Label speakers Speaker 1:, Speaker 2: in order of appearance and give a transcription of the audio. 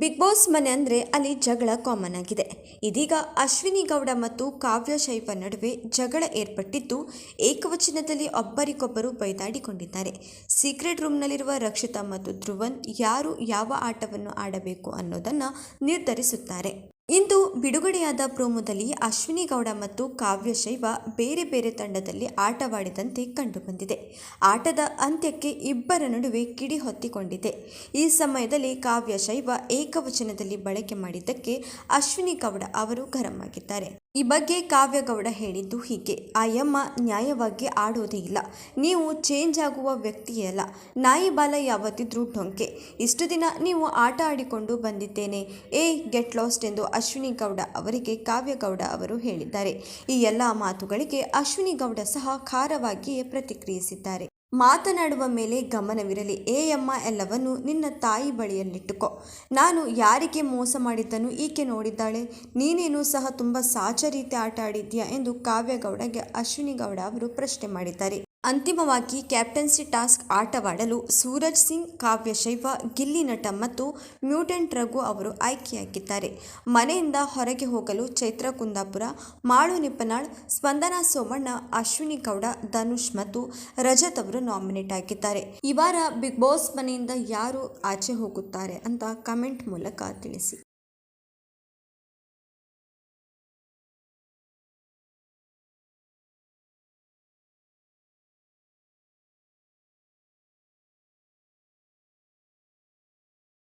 Speaker 1: Big boss ಮನೆ ಅಂದರೆ ಅಲ್ಲಿ ಜಗಳ ಕಾಮನ್ ಆಗಿದೆ. ಇದೀಗ ಅಶ್ವಿನಿ ಗೌಡ ಮತ್ತು ಕಾವ್ಯ ಶೈವ ನಡುವೆ ಜಗಳ ಏರ್ಪಟ್ಟಿದ್ದು, ಏಕವಚನದಲ್ಲಿ ಒಬ್ಬರಿಗೊಬ್ಬರು ಬೈದಾಡಿಕೊಂಡಿದ್ದಾರೆ. ಸೀಕ್ರೆಟ್ ರೂಮ್ನಲ್ಲಿರುವ ರಕ್ಷಿತಾ ಮತ್ತು ಧ್ರುವನ್ ಯಾರು ಯಾವ ಆಟವನ್ನು ಆಡಬೇಕು ಅನ್ನೋದನ್ನು ನಿರ್ಧರಿಸುತ್ತಾರೆ. ಇಂದು ಬಿಡುಗಡೆಯಾದ ಪ್ರೋಮೋದಲ್ಲಿ ಅಶ್ವಿನಿ ಗೌಡ ಮತ್ತು ಕಾವ್ಯ ಶೈವ ಬೇರೆ ಬೇರೆ ತಂಡದಲ್ಲಿ ಆಟವಾಡಿದಂತೆ ಕಂಡುಬಂದಿದೆ. ಆಟದ ಅಂತ್ಯಕ್ಕೆ ಇಬ್ಬರ ನಡುವೆ ಕಿಡಿ ಹೊತ್ತಿಕೊಂಡಿದೆ. ಈ ಸಮಯದಲ್ಲಿ ಕಾವ್ಯ ಶೈವ ಏಕವಚನದಲ್ಲಿ ಬಳಕೆ ಮಾಡಿದ್ದಕ್ಕೆ ಅಶ್ವಿನಿ ಗೌಡ ಅವರು ಗರಂ ಆಗಿದ್ದಾರೆ. ಈ ಬಗ್ಗೆ ಕಾವ್ಯಗೌಡ ಹೇಳಿದ್ದು ಹೀಗೆ. ಆಯಮ್ಮ ನ್ಯಾಯವಾಗಿ ಆಡೋದೇ ಇಲ್ಲ. ನೀವು ಚೇಂಜ್ ಆಗುವ ವ್ಯಕ್ತಿಯಲ್ಲ ನಾಯಿ ಬಾಲ ಯಾವತ್ತಿದ್ರೂ ಡೊಂಕೆ ಇಷ್ಟು ದಿನ ನೀವು ಆಟ ಆಡಿಕೊಂಡು ಬಂದಿದ್ದೇನೆ. ಏ ಗೆಟ್ ಲಾಸ್ಟ್ ಎಂದು ಅಶ್ವಿನಿ ಗೌಡ ಅವರಿಗೆ ಕಾವ್ಯಗೌಡ ಅವರು ಹೇಳಿದ್ದಾರೆ. ಈ ಎಲ್ಲ ಮಾತುಗಳಿಗೆ ಅಶ್ವಿನಿ ಗೌಡ ಸಹ ಖಾರವಾಗಿಯೇ ಪ್ರತಿಕ್ರಿಯಿಸಿದ್ದಾರೆ. ಮಾತನಾಡುವ ಮೇಲೆ ಗಮನವಿರಲಿ. ಏಯಮ್ಮ ಎಲ್ಲವನ್ನು ನಿನ್ನ ತಾಯಿ ಬಳಿಯಲ್ಲಿಟ್ಟುಕೋ. ನಾನು ಯಾರಿಗೆ ಮೋಸ ಮಾಡಿದ್ದನ್ನು ಈಕೆ ನೋಡಿದ್ದಾಳೆ. ನೀನೇನು ಸಹ ತುಂಬ ಸಾಚ ರೀತಿ ಆಟ ಆಡಿದ್ಯಾ ಎಂದು ಕಾವ್ಯಗೌಡಗೆ ಅಶ್ವಿನಿ ಗೌಡ ಅವರು ಪ್ರಶ್ನೆ ಮಾಡಿದ್ದಾರೆ. ಅಂತಿಮವಾಗಿ ಕ್ಯಾಪ್ಟನ್ಸಿ ಟಾಸ್ಕ್ ಆಟವಾಡಲು ಸೂರಜ್ ಸಿಂಗ್, ಕಾವ್ಯ ಶೈವ, ಗಿಲ್ಲಿ ನಟ ಮತ್ತು ಮ್ಯೂಟೆಂಟ್ ರಘು ಅವರು ಆಯ್ಕೆಯಾಗಿದ್ದಾರೆ. ಮನೆಯಿಂದ ಹೊರಗೆ ಹೋಗಲು ಚೈತ್ರ ಕುಂದಾಪುರ, ಮಾಳು ನಿಪ್ಪನಾಳ್, ಸ್ಪಂದನಾ ಸೋಮಣ್ಣ, ಅಶ್ವಿನಿ ಗೌಡ, ಧನುಷ್ ಮತ್ತು ರಜತ್ ಅವರು ನಾಮಿನೇಟ್ ಆಗಿದ್ದಾರೆ. ಈ ವಾರ ಬಿಗ್ ಬಾಸ್ ಮನೆಯಿಂದ ಯಾರು ಆಚೆ ಹೋಗುತ್ತಾರೆ ಅಂತ ಕಮೆಂಟ್ ಮೂಲಕ ತಿಳಿಸಿ.